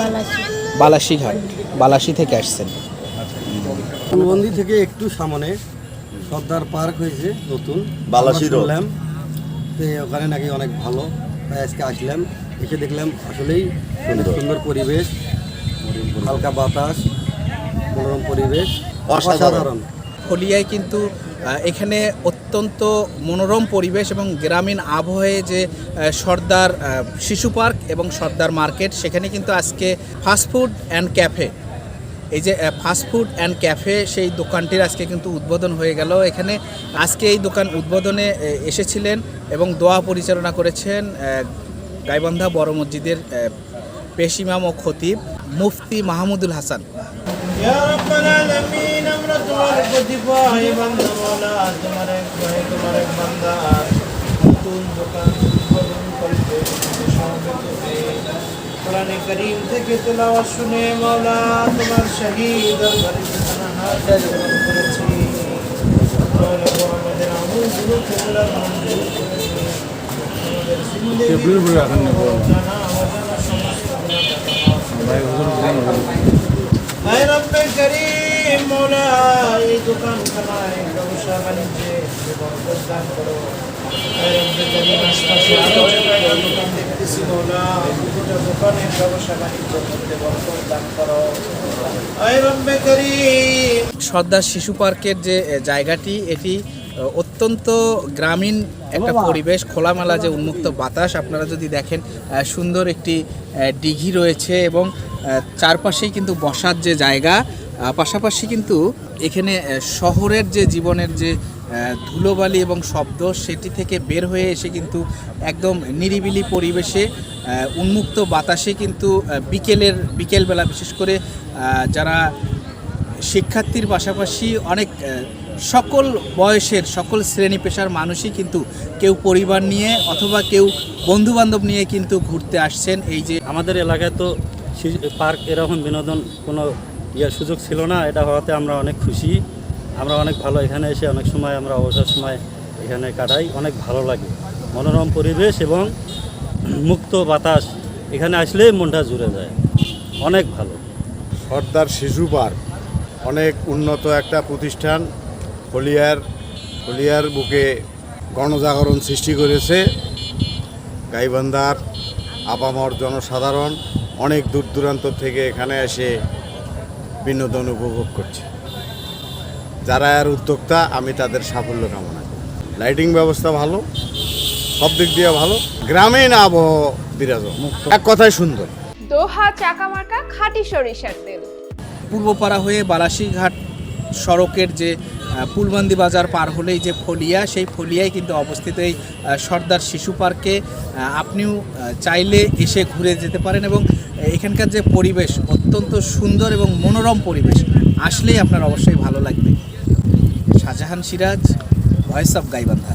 বালাসি বালাসিঘাট বালাসি থেকে আসছেন। অনুবন্ধী থেকে একটু সামনে সর্দার পার্ক হয়েছে নতুন। বালাসি। শুনলাম তো ওখানে নাকি অনেক ভালো। তাই আজকে আসলাম এসে দেখলাম আসলেই অনেক সুন্দর। পরিবেশ হালকা বাতাস মনোরম পরিবেশ অসাধারণ। হলিয়ায় কিন্তু এখানে অত্যন্ত মনোরম পরিবেশ এবং গ্রামীণ আবহাওয়ায় যে সর্দার শিশু পার্ক এবং সর্দার মার্কেট, সেখানে কিন্তু আজকে ফাস্টফুড অ্যান্ড ক্যাফে এই যে ফাস্টফুড অ্যান্ড ক্যাফে সেই দোকানটির আজকে কিন্তু উদ্বোধন হয়ে গেল। এখানে আজকে এই দোকান উদ্বোধনে এসেছিলেন এবং দোয়া পরিচালনা করেছেন গাইবান্ধা বড় মসজিদের পেশিমাম ও খতিব মুফতি মাহমুদুল হাসান। মাওলা তোমার এক ভাই তোমার এক বান্দা নতুন দোকান উদ্বোধন করতে সমবেত হয়ে কোরআনে করিম থেকে তেলাওয়াত শুনে মাওলা তোমার শহীদ দরবারে হাজার করেছি। মাওলা গো আমাদের আমলগুলো কবুল আর মঞ্জুর করে আমাদের জিন্দেগি জানা অজানা সমস্ত গুনাহ আয় রব্বে করিম মৌলা এই দোকান ব্যবসা বাণিজ্যে দান করো। দোকান দুটো দোকানের ব্যবসা বাণিজ্য করতে দান সর্দার শিশু পার্কের যে জায়গাটি এটি অত্যন্ত গ্রামীণ একটা পরিবেশ খোলামেলা যে উন্মুক্ত বাতাস। আপনারা যদি দেখেন সুন্দর একটি দিঘি রয়েছে এবং চারপাশেই কিন্তু বসার যে জায়গা পাশাপাশি কিন্তু এখানে শহরের যে জীবনের যে ধুলোবালি এবং শব্দ সেটি থেকে বের হয়ে এসে কিন্তু একদম নিরিবিলি পরিবেশে উন্মুক্ত বাতাসে কিন্তু বিকেলের, বিকেলবেলা বিশেষ করে যারা শিক্ষার্থীর পাশাপাশি অনেক সকল বয়সের, সকল শ্রেণি পেশার মানুষই কিন্তু কেউ পরিবার নিয়ে অথবা কেউ বন্ধু বান্ধব নিয়ে কিন্তু ঘুরতে আসছেন। এই যে আমাদের এলাকায় তো পার্ক এরকম বিনোদন কোনো ইয়ার সুযোগ ছিল না, এটা হওয়াতে আমরা অনেক খুশি। আমরা অনেক ভালো এখানে এসে অনেক সময় আমরা অবসর সময় এখানে কাটাই, অনেক ভালো লাগে। মনোরম পরিবেশ এবং মুক্ত বাতাস এখানে আসলেই মনটা জুড়ে যায়। অনেক ভালো। সর্দার শিশু পার্ক, অনেক উন্নত একটা প্রতিষ্ঠান, হলিয়ার হলিয়ার বুকে গণজাগরণ সৃষ্টি করেছে। গাইবান্ধার আপামর জনসাধারণ অনেক দূর দূরান্ত থেকে এখানে এসে বিনোদন উপভোগ করছে। যারা আর উদ্যোক্তা আমি তাদের সাফল্য কামনা করি। লাইটিং ব্যবস্থা ভালো সব দিক দিয়ে ভালো। গ্রামীণ আবহাওয়া বিরাজ এক কথায় সুন্দর। দোহা চাকামার্কা খাঁটি সরিষার তেল। পূর্বপাড়া হয়ে বালাসীঘাট সড়কের যে পুলবান্দি বাজার পার হলেই যে ফলিয়া সেই ফলিয়ায় কিন্তু অবস্থিত এই সর্দার শিশু পার্কে আপনিও চাইলে এসে ঘুরে যেতে পারেন এবং এখানকার যে পরিবেশ অত্যন্ত সুন্দর এবং মনোরম পরিবেশ, আসলেই আপনার অবশ্যই ভালো লাগবে। Shahjahan Siraj voice of Gaibandha